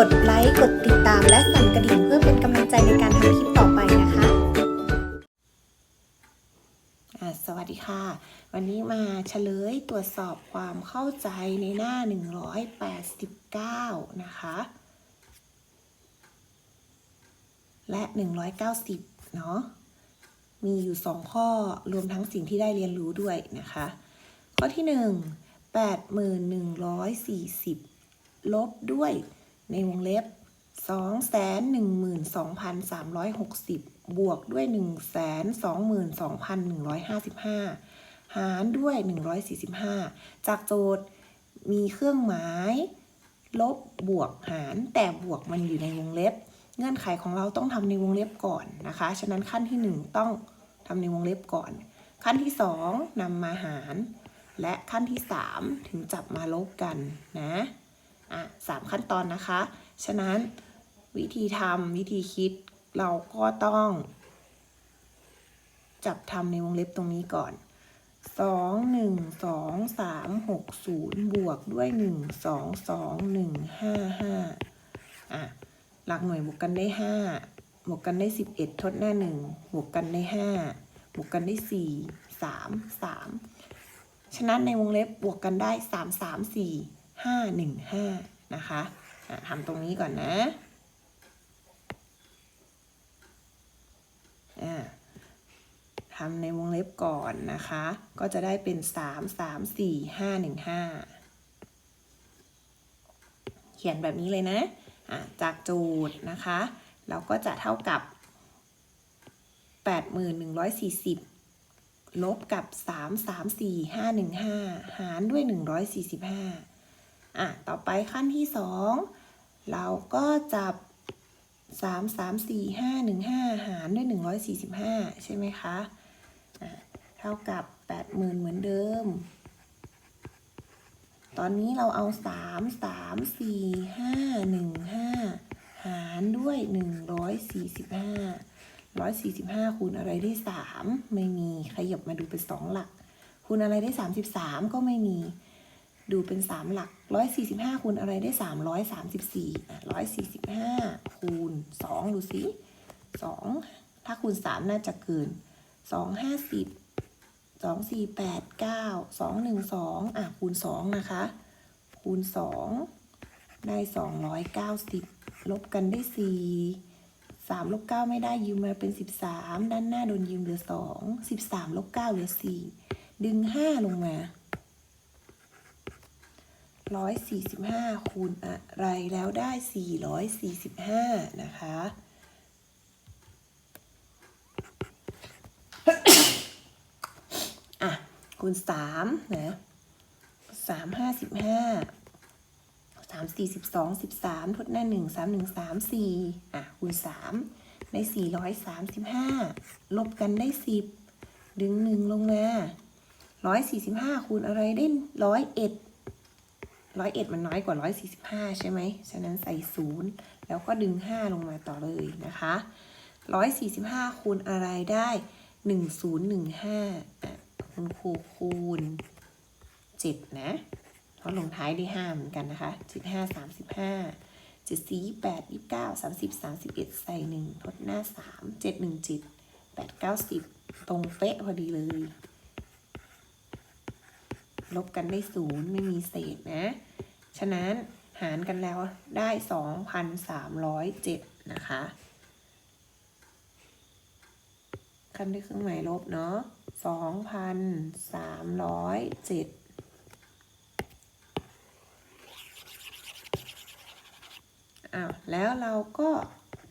กดไลค์ กดติดตามและสั่นกระดิ่งเพื่อเป็นกำลังใจในการทำคลิปต่อไปนะคะอะสวัสดีค่ะ วันนี้มาเฉลยตรวจสอบความเข้าใจในหน้า 189 นะคะ และ 190 เนาะมีอยู่ 2 ข้อรวมทั้งสิ่งที่ได้เรียนรู้ด้วยนะคะ ข้อที่ 1 81,140 ลบด้วย ในวงเล็บ 212,360 บวกด้วย 122,155 หารด้วย 145 จากโจทย์มีเครื่องหมาย ลบบวกหาร แต่บวกมันอยู่ในวงเล็บ เงื่อนไขของเราต้องทำในวงเล็บก่อนนะคะ ฉะนั้นขั้นที่ 1 ต้องทำในวงเล็บก่อน ขั้นที่ 2นำมาหาร และขั้นที่ 3 ถึงจับมาลบกันนะ อะสามขั้นตอนนะคะ ฉะนั้นวิธีทำวิธีคิดเราก็ต้อง จับทำในวงเล็บตรงนี้ก่อนสองหนึ่งสองสามหกศูนย์บวกด้วยหนึ่งสองสองหนึ่งห้าห้าอะหลักหน่วยบวกกันได้ห้าบวกกันได้สิบเอ็ดทดหน้าหนึ่งบวกกันได้ห้าบวกกันได้สี่สามสามฉะนั้นในวงเล็บบวกกันได้สาม สามสี่ห้าหนึ่งห้านะคะทำตรงนี้ก่อนนะทำในวงเล็บก่อนนะคะ ก็จะได้เป็น 3 3 4 5 1 5 เขียนแบบนี้เลยนะะจากโจทย์นะคะ เราก็จะเท่ากับ 81,140 ลบกับ 3 3 4 5 1 5 หารด้วย 145 อะต่อไปขั้นที่ 2 เราก็จับ 3 3 4 5 1 5 หารด้วย 145 ใช่ไหมคะอะเท่ากับ 80,000 เหมือนเดิม ตอนนี้เราเอา 3 3 4 5 1 5 หารด้วย 145 145 คูณอะไรได้ 3 ไม่มี ขยับมาดูเป็น 2 หลัก คูณอะไรได้ 33 ก็ไม่มี ดูเป็น 3 หลัก 145 คูณอะไรได้ 334อะ145 คูณ 2 ดูสิ2 ถ้าคูณ 3 น่าจะเกินสองห้าสิบสองสี่แปดเก้าสองหนึ่งสองอะคูณสองนะคะ คูณสองได้สองร้อยเก้าสิบลบกันได้สี่สามลบเก้าไม่ได้ยืมมาเป็นสิบสามด้านหน้าโดนยืมเหลือสองสิบสามลบเก้าเหลือสี่ดึงห้าลงมา ร้อยสี่สิบห้าคูณอะไรแล้วได้สี่ร้อยสี่สิบห้านะคะ อะ คูณสามนะสามห้าสิบห้าสามสี่สิบสองสิบสามทดหน้าหนึ่งสามหนึ่งสามสี่อะ คูณสามได้สี่ร้อยสามสิบห้าลบกันได้สิบดึงหนึ่งลงมาร้อยสี่สิบห้าคูณอะไรได้ร้อยเอ็ด ร้อยเอ็ดมันน้อยกว่าร้อยสี่สิบห้าใช่ไหมฉะนั้นใส่ศูนย์แล้วก็ดึงห้าลงมาต่อเลยนะคะร้อยสี่สิบห้าคูณอะไรได้หนึ่งศูนย์หนึ่งห้าคุณครูคูณเจ็ดนะเพราะลงท้ายได้ห้าเหมือนกันนะคะเจ็ดห้าสามสิบห้าเจ็ดสี่แปดยี่เก้าสามสิบสามสิบเอ็ดใส่หนึ่งทดหน้าสามเจ็ดหนึ่งเจ็ดแปดเก้าสิบตรงเป๊ะพอดีเลย ลบกันได้ศูนย์ไม่มีเศษนะ ฉะนั้นหารกันแล้วได้ 2,307 นะคะคันด้วยเครื่องหมายลบเนาะ2,307้าวแล้วเราก็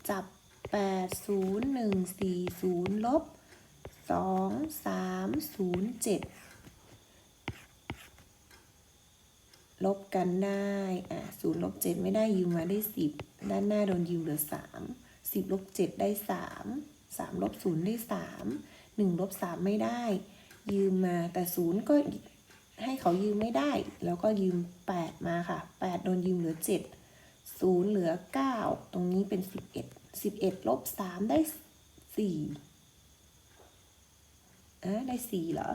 จับ 80140 ลบ 2307 ลบกันได้อะศูนย์ลบเจ็ดไม่ได้ยืมมาได้สิบด้านหน้าโดนยืมเหลือสามสิบลบเจ็ดได้สามสามลบศูนย์ได้สามหนึ่งลบสามไม่ได้ ยืมมาแต่ศูนย์ก็ให้เขายืมไม่ได้ แล้วก็ยืมแปดมาค่ะแปดโดนยืมเหลือเจ็ดศูนย์เหลือเก้าตรงนี้เป็นสิบเอ็ดสิบเอ็ดลบสามได้สี่อะได้สี่เหรอ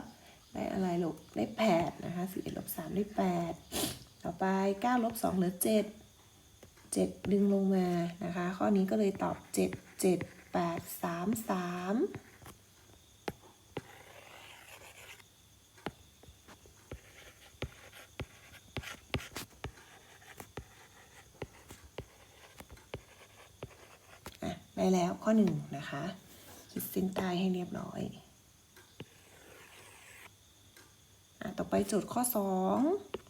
ได้อะไรลูกได้แปดนะคะสิบเอ็ดลบสามได้แปด ต่อไป9ลบ2เหลือ 7 7 ดึงลงมานะคะ ข้อนี้ก็เลยตอบ 7 7 8 3 3 ได้แล้วข้อ 1น,นะคะคิดเส้นใต้ให้เรียบร้อยอต่อไปโจทย์ข้อ 2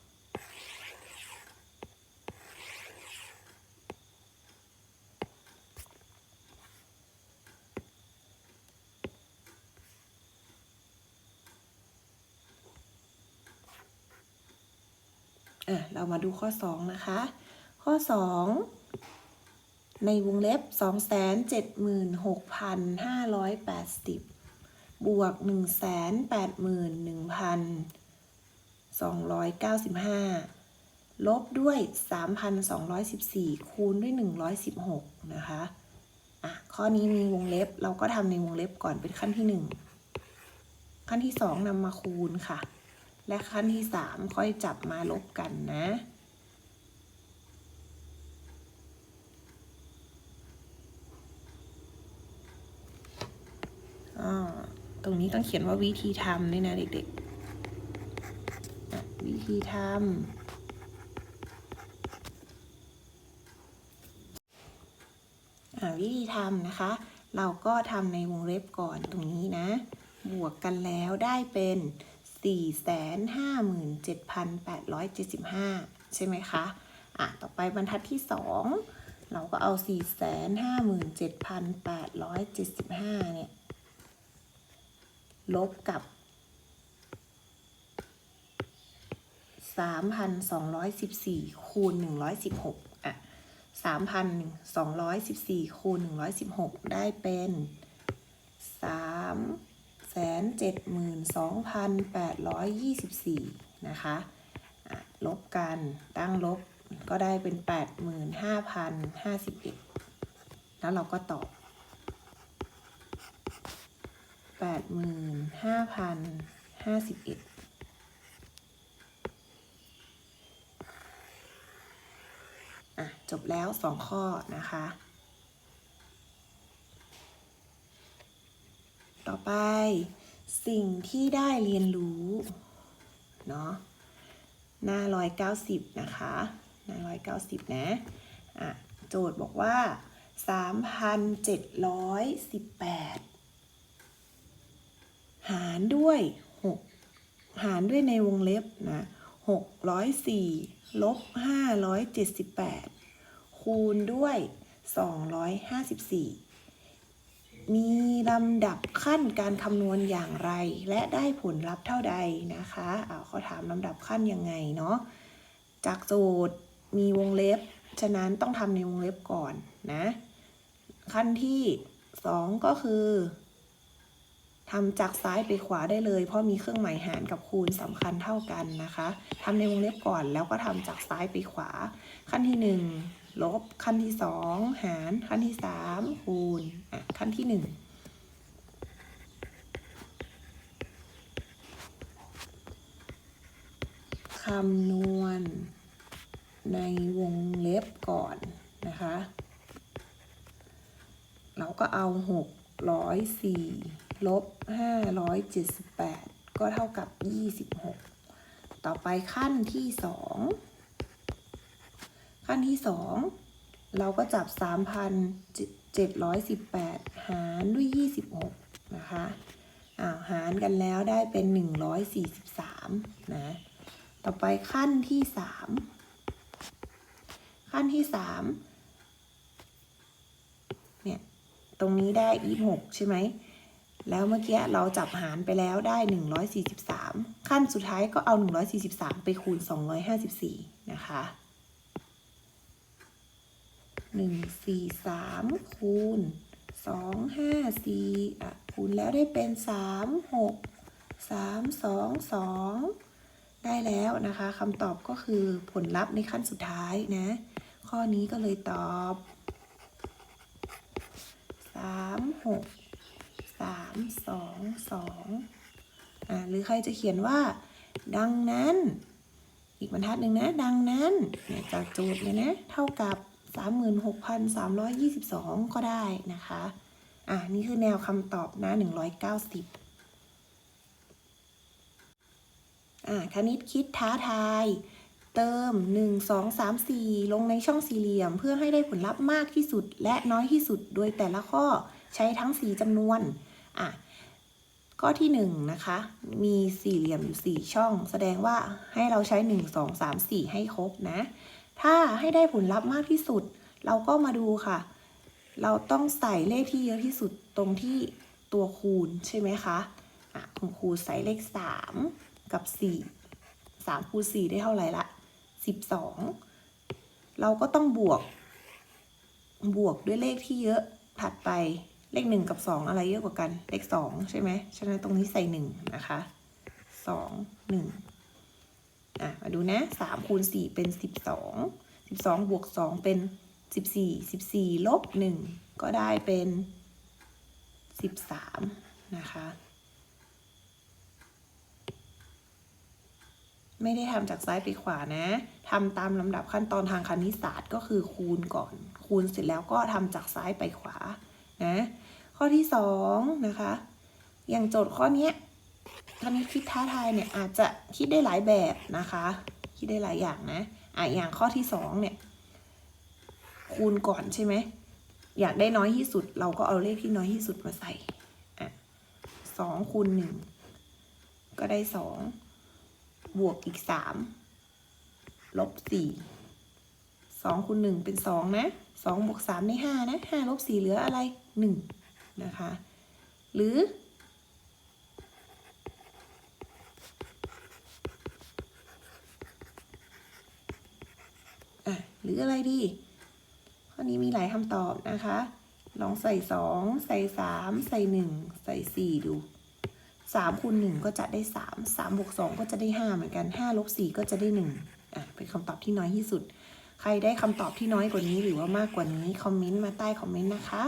ข้อสองนะคะ ข้อสองในวงเล็บ 276,580 บวก 181,295 ลบด้วย 3,214 คูณด้วย 116 นะคะอะข้อนี้มีวงเล็บเราก็ทำในวงเล็บก่อนเป็นขั้นที่ 1 ขั้นที่ 2นำมาคูณค่ะ และขั้นที่ 3 ค่อยจับมาลบกันนะ ตรงนี้ต้องเขียนว่าวิธีทำด้วยนะเด็กๆ วิธีทำวิธีทำนะคะ เราก็ทำในวงเล็บก่อนตรงนี้นะ บวกกันแล้วได้เป็น 457,875 ใช่ไหมคะ อะ ต่อไปบรรทัดที่ 2 เราก็เอา 457,875 เนี่ย ลบกับ 3,214 คูณ 116 อะ 3,214 คูณ 116 ได้เป็น 372,824 นะคะะลบกันตั้งลบก็ได้เป็น 85,051 แล้วเราก็ตอบ แปดหมื่นห้าพันห้าสิบเอ็ดอะ จบแล้วสองข้อนะคะ ต่อไปสิ่งที่ได้เรียนรู้ เนาะหน้าร้อยเก้าสิบนะคะ หน้าร้อยเก้าสิบนะ อะ โจทย์บอกว่าสามพันเจ็ดร้อยสิบแปด หารด้วย6หารด้วยในวงเล็บนะ604ลบ578คูณด้วย254มีลำดับขั้นการคำนวณอย่างไร และได้ผลลัพธ์เท่าใดนะคะเอาเขาถามลำดับขั้นยังไงเนาะจากโจทย์มีวงเล็บ ฉะนั้นต้องทำในวงเล็บก่อนนะ ขั้นที่ 2 ก็คือ ทำจากซ้ายไปขวาได้เลย เพราะมีเครื่องหมายหารกับคูณสำคัญเท่ากันนะคะทำในวงเล็บก่อนแล้วก็ทำจากซ้ายไปขวา ขั้นที่หนึ่งลบ ขั้นที่สองหาร ขั้นที่สามคูณอะขั้นที่หนึ่งคำนวณในวงเล็บก่อนนะคะ เราก็เอาห 604ลบ578 ก็เท่ากับ 26 ต่อไปขั้นที่ 2 ขั้นที่ 2 เราก็จับ 3,718 หารด้วย 26 นะคะอ้าวหารกันแล้วได้เป็น 143 นะ ต่อไปขั้นที่ 3 ขั้นที่ 3 ตรงนี้ได้ยี่หกใช่ไหม แล้วเมื่อกี้เราจับหารไปแล้วได้ 143 ขั้นสุดท้ายก็เอา 143 ไปคูณ 254 นะคะ 143 คูณ 254อะคูณแล้วได้เป็น 36 322 ได้แล้วนะคะคำตอบก็คือผลลัพธ์ในขั้นสุดท้ายนะ ข้อนี้ก็เลยตอบ 3 6สามสองสองอ่าหรือใครจะเขียนว่า ดังนั้น อีกบรรทัดหนึ่งนะ ดังนั้นเนี่ยจากโจทย์เลยนะ เท่ากับ 36,322 ก็ได้นะคะ อะนี่คือแนวคำตอบนะ 190อะคณิตคิดท้าทาย เติม 1 2 3 4 ลงในช่องสี่เหลี่ยม เพื่อให้ได้ผลลัพธ์มากที่สุด และน้อยที่สุด โดยแต่ละข้อใช้ทั้ง4จำนวนอะข้อที่1นะคะ มีสี่เหลี่ยมอยู่ 4 ช่อง แสดงว่าให้เราใช้ 1 2 3 4 ให้ครบนะ ถ้าให้ได้ผลลัพธ์มากที่สุด เราก็มาดูค่ะ เราต้องใส่เลขที่เยอะที่สุดตรงที่ตัวคูณใช่ไหมคะอะคุณครูใส่เลข 3 กับ 4 3คูณ4ได้เท่าไหร่ละ 12 เราก็ต้องบวก บวกด้วยเลขที่เยอะถัดไปเลข 1 กับ 2 อะไรเยอะกว่ากัน เลข 2 ใช่ไหมฉะนั้นตรงนี้ใส่ 1 นะคะ 2 1 อะ มาดูนะ3คูณ4เป็น 12 12 บวก 2 เป็น 14 14 ลบ 1 ก็ได้เป็น 13 นะคะ ไม่ได้ทำจากซ้ายไปขวานะทำตามลำดับขั้นตอนทางคณิตศาสตร์ก็คือคูณก่อน คูณเสร็จแล้วก็ทำจากซ้ายไปขวานะ ข้อที่สองนะคะ อย่างโจทย์ข้อนี้คณิตคิดท้าทายเนี่ยอาจจะคิดได้หลายแบบนะคะ คิดได้หลายอย่างนะอะอย่างข้อที่สองเนี่ยคูณก่อนใช่ไหมอยากได้น้อยที่สุด เราก็เอาเลขที่น้อยที่สุดมาใส่อะสองคูณหนึ่งก็ได้สอง บวกอีกสามลบสี่สองคูณหนึ่งเป็นสองนะสองบวกสามได้ห้านะห้าลบสี่เหลืออะไรหนึ่งนะคะ หรืออะหรืออะไรดี ข้อนี้มีหลายคำตอบนะคะ ลองใส่สองใส่สามใส่หนึ่งใส่สี่ดู สามคูณหนึ่งก็จะได้สามสามบวกสองก็จะได้ห้าเหมือนกันห้าลบสี่ก็จะได้หนึ่งอะเป็นคำตอบที่น้อยที่สุด ใครได้คำตอบที่น้อยกว่านี้หรือว่ามากกว่านี้ คอมเมนต์มาใต้คอมเมนต์นะคะ